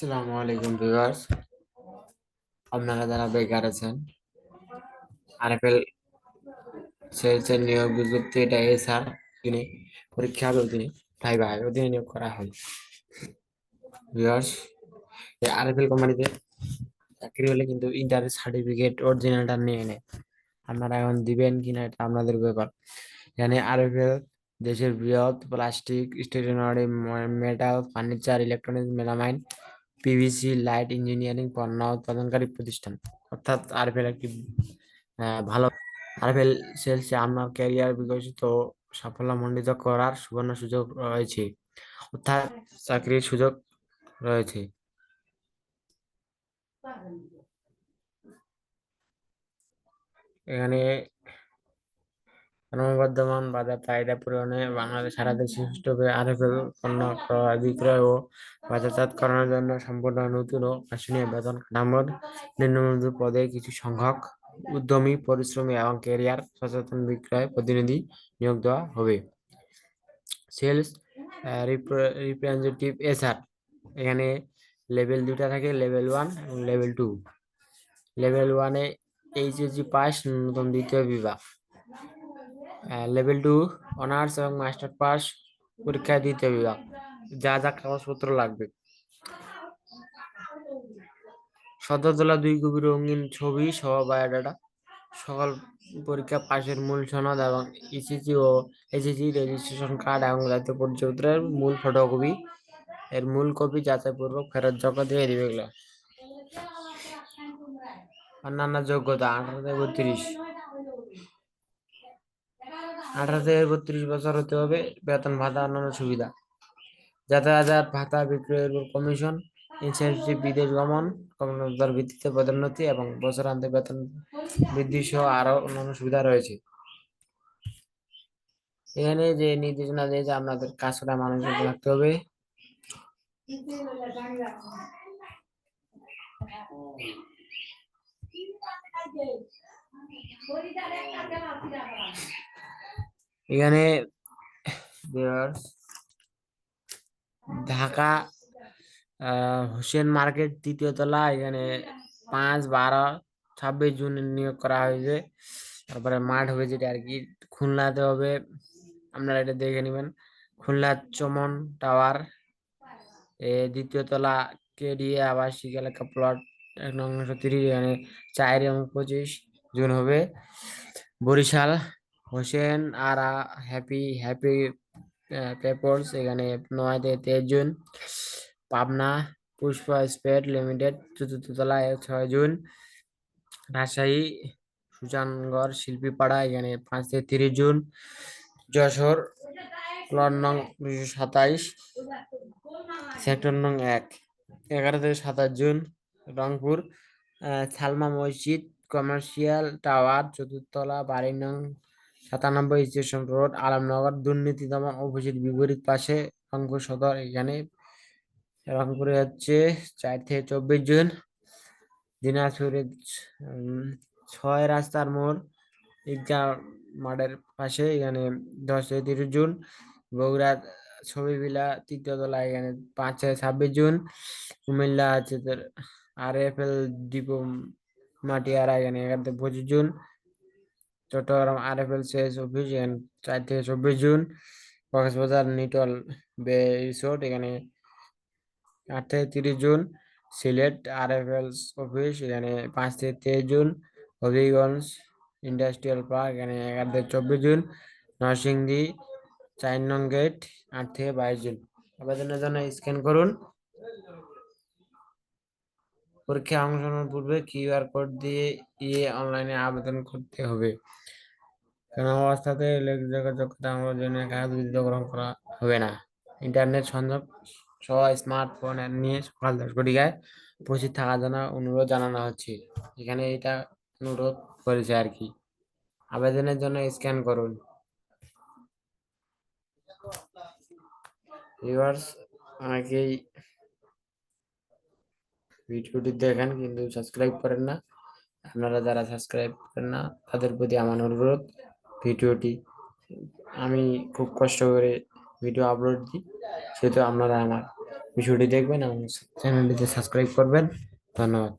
আসসালামু আলাইকুম ভিউয়ার্স। আপনারা যারা বেকার আছেন, আরএফএল সেলসের নিয়োগ বিজ্ঞপ্তি এটা এসআর তিনি পরীক্ষা অধীনে ভাইবা অধীনে নিয়োগ করা হয় ভিউয়ার্স, এই আরএফএল কোম্পানিতে চাকরি হলে কিন্তু ইন্টার সার্টিফিকেট অরিজিনালটা নিয়ে নেয়। আপনারা এখন দিবেন কিনা এটা আপনাদের ব্যাপার। এখানে আরএফএল দেশের বৃহৎ plastic, stationery metal, furniture, electronics, melamine PVC light engineering পণ্য উৎপাদনকারী প্রতিষ্ঠান। অর্থাৎ আরএফএল একটি ভালো আরএফএল সেলসে আপনার ক্যারিয়ার বিকশিত ও সাফল্যমণ্ডিত করার সুবর্ণ সুযোগ রয়েছে। অর্থাৎ চাকরির সুযোগ রয়েছে। এখানে ক্রমবর্ধমান বাজার চাহিদা পূরণে বাংলাদেশ সারা দেশে সুষ্ঠুভাবে আরএফএল পণ্য ক্রয়, বিক্রয় ও বাজারজাত বাজারজাতকরণের জন্য সম্পূর্ণ নতুন ও আকর্ষণীয় বেতন কাঠামোর নিম্নমজুর পদে কিছু সংখ্যক উদ্যমী, পরিশ্রমী এবং ক্যারিয়ার সচেতন বিক্রয় প্রতিনিধি নিয়োগ দেওয়া হবে। সেলস রিপ্রেজেন্টেটিভ এসআর, এখানে লেভেল দুটা থাকে, লেভেল ওয়ান এবং লেভেল টু। লেভেল ওয়ানে এইচএসজি পাস, ন্যূনতম দ্বিতীয় বিভাগ। লেভেল টু অনার্স এবং মাস্টার পাস পরীক্ষায় দ্বিতীয় বিভাগ যা যা কাগজপত্র লাগবে। সদর তোলা দুই কপি রঙিন ছবি সহ বায়োডাটা সকল পরীক্ষা পাশের মূল সনদ এবং ইসিসি ও এসিসি রেজিস্ট্রেশন কার্ড এবং জাতীয় পরিচয়পত্রের মূল ফটোকপি এর মূল কপি যাচাইপূর্বক ফেরত জমা দিয়ে দিবে অন্যান্য যোগ্যতা আঠারো থেকে বত্রিশ। আঠারো থেকে বত্রিশ বছর হতে হবে বেতন ভাতা অন্যান্য সুবিধা। যাতায়াত, ভাতা বিক্রয়ের কমিশন ইনসেনটিভ বিদেশ গমন, কর্মকর্তার ভিত্তিতে পদোন্নতি এবং বছরান্তে বেতন বৃদ্ধি সহ আরও অন্যান্য সুবিধা রয়েছে। এখানে যে নির্দেশনা দিয়েছে, আপনাদের কাজ করা মানুষের রাখতে হবে। এখানে ঢাকা হোসেন মার্কেট তৃতীয় তলা, এখানে পাঁচ, বারো, ছাব্বিশ জুন নিয়োগ করা হয়েছে। তারপরে মাঠ হবে যেটা আর কি, খুলনাতে হবে। আপনারা এটা দেখে নেবেন। খুলনা চমন টাওয়ার, এ দ্বিতীয় তলা কেডিএ আবাসিক এলাকা প্লট এক নং তিরিশ, এখানে চার এবং পঁচিশ জুন হবে। Barishal Hossain, Ara, happy happy papers, এখানে নয় থেকে তেইশ জুন। পাবনা, পুষ্পা স্পেট লিমিটেড চতুর্থ তলায় ছয় জুন। রাজশাহী, সুজানগড়, শিল্পীপাড়া, এখানে পাঁচ থেকে তিরিশ জুন। যশোর প্লট নং দুশো সাতাইশ। সেক্টর নং এক, এগারো থেকে সাতাশ জুন, রংপুর। সালমা মসজিদ, কমার্শিয়াল টাওয়ার, চতুর্থতলা, বাড়ি নং সাতানব্বই স্টেশন রোড আলমনগর দুর্নীতি দমন অফিসের বিপরীত পাশে রংপুর সদর। এখানে রংপুরে হচ্ছে চার থেকে চব্বিশ জুন দিনাজপুরে ছয় রাস্তার মোড় ঈদগাহ মাঠের পাশে, এখানে দশ থেকে তিরিশ জুন বগুড়া, ছবিবিলা, তৃতীয় তলা, এখানে পাঁচ থেকে ছাব্বিশ জুন কুমিল্লা আছে তোর আর এফ এল ডিপো, মাটিয়ারা, এখানে এগারো থেকে পঁচিশ June Chattogram R F L CS office এখানে চার থেকে চব্বিশ জুন, কক্সবাজার নিটল বে রিসোর্ট এখানে আট থেকে তিরিশ June, Sylhet R F L office এখানে পাঁচ থেকে তেইশ জুন, হবিগঞ্জ ইন্ডাস্ট্রিয়াল পার্ক এখানে এগারো থেকে চব্বিশ জুন, নরসিংদী চার নং গেট আট থেকে বাইশ জুন। আবেদনের জন্য স্ক্যান করুন। পরীক্ষায় অংশগ্রহণের পূর্বে কিউআর কোড দিয়ে ইয়ে অনলাইনে আবেদন করতে হবে। কেন? অবস্থাতে উল্লেখযোগ্য যোগ্যতা জন্য বিদ্যুৎ গ্রহণ করা হবে না। ইন্টারনেট সংযোগ সহ স্মার্টফোন নিয়ে সকাল দশ ঘটিকায় উপস্থিত থাকার জন্য অনুরোধ জানানো হচ্ছে। এখানে এটা অনুরোধ করেছে আর কি। আবেদনের জন্য স্ক্যান করুন। ভিউয়ার্স অনেকেই ভিডিওটি দেখেন কিন্তু সাবস্ক্রাইব করেন না। আপনারা যারা সাবস্ক্রাইব করেন না, তাদের প্রতি আমার অনুরোধ, ভিডিওটি আমি খুব কষ্ট করে ভিডিও আপলোড দিই, সেহেতু আপনারা আমার ভিডিওটি দেখবেন এবং চ্যানেলটিতে সাবস্ক্রাইব করবেন। ধন্যবাদ।